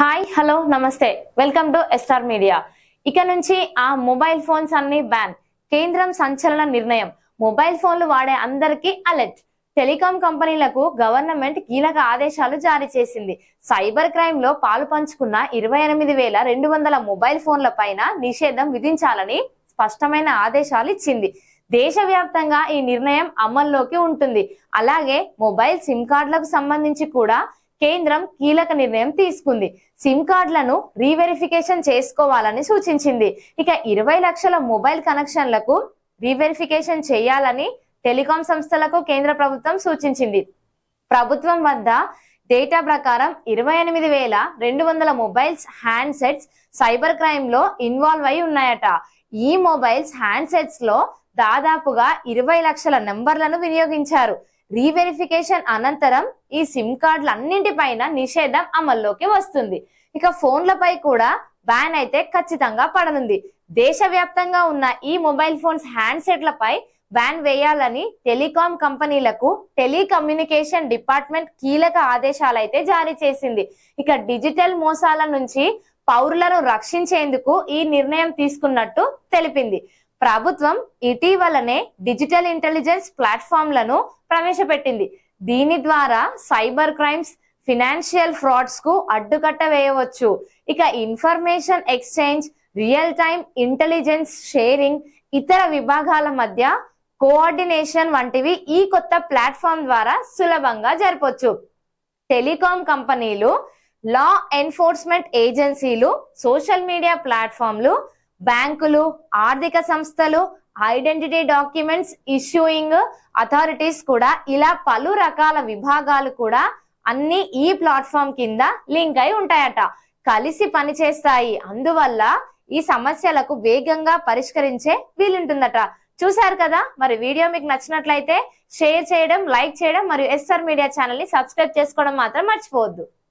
Hi hello నమస్తే. Welcome to ఎస్టార్ media ఇక నుంచి ఆ మొబైల్ ఫోన్స్ అన్ని బ్యాన్ కేంద్రం సంచలన నిర్ణయం. మొబైల్ ఫోన్లు వాడే అందరికీ అలర్ట్ టెలికాం కంపెనీలకు గవర్నమెంట్ కీలక ఆదేశాలు జారీ చేసింది. సైబర్ క్రైమ్లో పాలు పంచుకున్న ఇరవై ఎనిమిది వేల రెండు వందల మొబైల్ ఫోన్ల పైన నిషేధం విధించాలని స్పష్టమైన ఆదేశాలు ఇచ్చింది. దేశవ్యాప్తంగా ఈ నిర్ణయం అమల్లోకి ఉంటుంది. అలాగే మొబైల్ సిమ్ కార్డులకు సంబంధించి కూడా కేంద్రం కీలక నిర్ణయం తీసుకుంది. సిమ్ కార్డులను రీవెరిఫికేషన్ చేసుకోవాలని సూచించింది. ఇక ఇరవై లక్షల మొబైల్ కనెక్షన్లకు రీవెరిఫికేషన్ చేయాలని టెలికాం సంస్థలకు కేంద్ర ప్రభుత్వం సూచించింది. ప్రభుత్వం వద్ద డేటా ప్రకారం ఇరవై ఎనిమిది వేల రెండు వందల మొబైల్స్ హ్యాండ్సెట్స్ సైబర్ క్రైమ్లో ఇన్వాల్వ్ అయి ఉన్నాయట. ఈ మొబైల్స్ హ్యాండ్సెట్స్లో దాదాపుగా ఇరవై లక్షల నెంబర్లను వినియోగించారు. రీవెరిఫికేషన్ అనంతరం ఈ సిమ్ కార్డులన్నింటిపైన నిషేధం అమల్లోకి వస్తుంది. ఇక ఫోన్లపై కూడా బ్యాన్ అయితే ఖచ్చితంగా పడనుంది. దేశవ్యాప్తంగా ఉన్న ఈ మొబైల్ ఫోన్స్ హ్యాండ్సెట్లపై బ్యాన్ వేయాలని టెలికాం కంపెనీలకు టెలికమ్యూనికేషన్ డిపార్ట్మెంట్ కీలక ఆదేశాలు అయితే జారీ చేసింది. ఇక డిజిటల్ మోసాల నుంచి పౌరులను రక్షించేందుకు ఈ నిర్ణయం తీసుకున్నట్టు తెలిపింది. ప్రభుత్వం ఇటీవలనే డిజిటల్ ఇంటెలిజెన్స్ ప్లాట్ఫామ్లను ప్రవేశపెట్టింది. దీని ద్వారా సైబర్ క్రైమ్స్ ఫినాన్షియల్ ఫ్రాడ్స్కు అడ్డుకట్ట వేయవచ్చు. ఇక information exchange real time intelligence sharing ఇతర విభాగాల మధ్య కోఆర్డినేషన్ వంటివి ఈ కొత్త ప్లాట్ఫామ్ ద్వారా సులభంగా జరపొచ్చు. టెలికాం కంపెనీలు లా ఎన్ఫోర్స్మెంట్ ఏజెన్సీలు సోషల్ మీడియా ప్లాట్ఫామ్లు బ్యాంకులు ఆర్థిక సంస్థలు ఐడెంటిటీ డాక్యుమెంట్స్ ఇష్యూయింగ్ అథారిటీస్ కూడా ఇలా పలు రకాల విభాగాలు కూడా అన్ని ఈ ప్లాట్ఫామ్ కింద లింక్ అయి ఉంటాయట. కలిసి పనిచేస్తాయి అందువల్ల ఈ సమస్యలకు వేగంగా పరిష్కరించే వీలుంటుందట. చూశారు కదా? మరి వీడియో మీకు నచ్చినట్లయితే షేర్ చేయడం లైక్ చేయడం మరియు ఎస్ఆర్ మీడియా ఛానల్ని సబ్స్క్రైబ్ చేసుకోవడం మాత్రం మర్చిపోవద్దు.